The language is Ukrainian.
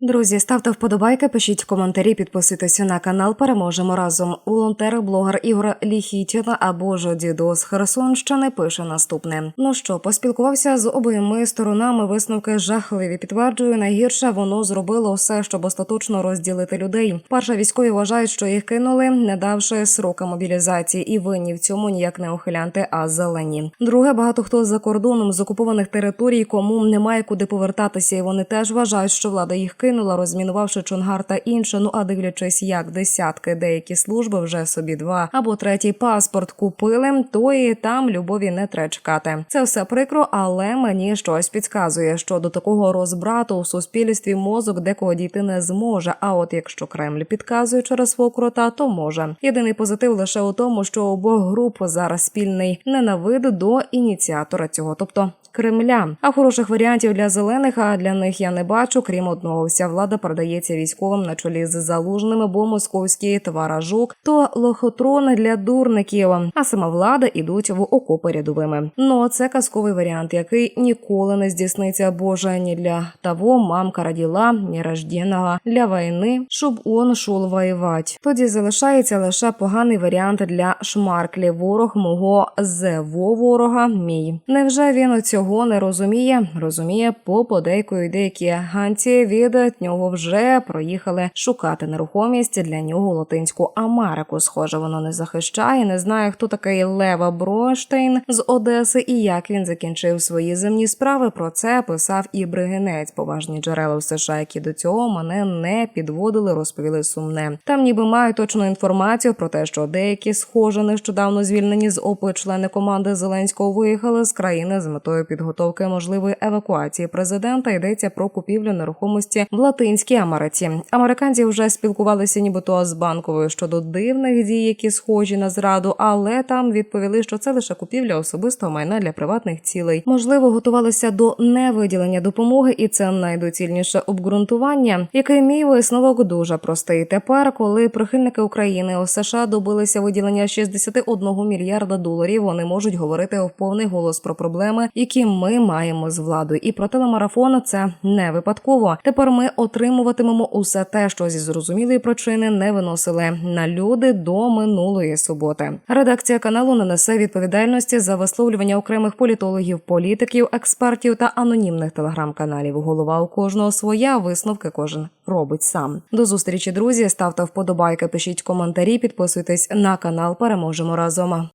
Друзі, ставте вподобайки, пишіть коментарі, підписуйтеся на канал. Переможемо разом. Волонтер, блогер Ігор Ліхітіна або ж дідо з Херсонщини пише наступне. Ну що, поспілкувався з обоїми сторонами. Висновки жахливі. Підтверджую, найгірше воно зробило все, щоб остаточно розділити людей. Перша військові вважають, що їх кинули, не давши срока мобілізації, і винні в цьому ніяк не ухилянти, а зелені. Друге, багато хто за кордоном з окупованих територій, кому немає куди повертатися, і вони теж вважають, що влада їх кинула, розмінувавши Чонгар та інше. Ну а дивлячись, як десятки деякі служби вже собі два або третій паспорт купили, то і там любові не треба чекати. Це все прикро, але мені щось підказує, що до такого розбрату у суспільстві мозок декого дійти не зможе. А от якщо Кремль підказує через свого крота, то може. Єдиний позитив лише у тому, що обох груп зараз спільний ненавид до ініціатора цього, тобто. Кремля, а хороших варіантів для зелених, а для них я не бачу. Крім одного, вся влада передається військовим на чолі з залужними, бо московський товаражук то лохотрон для дурників. А сама влада ідуть в окопи рядовими. Ну це казковий варіант, який ніколи не здійсниться. Боже, ні для того мамка родила, ні рожденого для війни, щоб он шул воювати. Тоді залишається лише поганий варіант для шмарклі. Ворог мого зево ворога мій. Невже він цього не розуміє? Розуміє по подейкою деякі ганці від нього вже проїхали шукати нерухомість для нього Латинську Америку. Схоже, воно не захищає. Не знає, хто такий Лева Бронштейн з Одеси і як він закінчив свої земні справи. Про це писав і Бригинець. Поважні джерела в США, які до цього мене не підводили, розповіли сумне. Там ніби мають точну інформацію про те, що деякі схоже нещодавно звільнені з ОП члени команди Зеленського виїхали з країни з метою підготовки можливої евакуації президента. Йдеться про купівлю нерухомості в Латинській Америці. Американці вже спілкувалися, нібито з банковою щодо дивних дій, які схожі на зраду, але там відповіли, що це лише купівля особистого майна для приватних цілей. Можливо, готувалися до невиділення допомоги, і це найдоцільніше обґрунтування, який мій висновок дуже простий. Тепер, коли прихильники України у США добилися виділення 61 мільярда доларів, вони можуть говорити в повний голос про проблеми, які ми маємо з владою. І про телемарафон це не випадково. Тепер ми отримуватимемо усе те, що зі зрозумілої причини не виносили на люди до минулої суботи. Редакція каналу не несе відповідальності за висловлювання окремих політологів, політиків, експертів та анонімних телеграм-каналів. Голова у кожного своя висновки кожен робить сам. До зустрічі, друзі. Ставте вподобайки, пишіть коментарі, підписуйтесь на канал. Переможемо разом.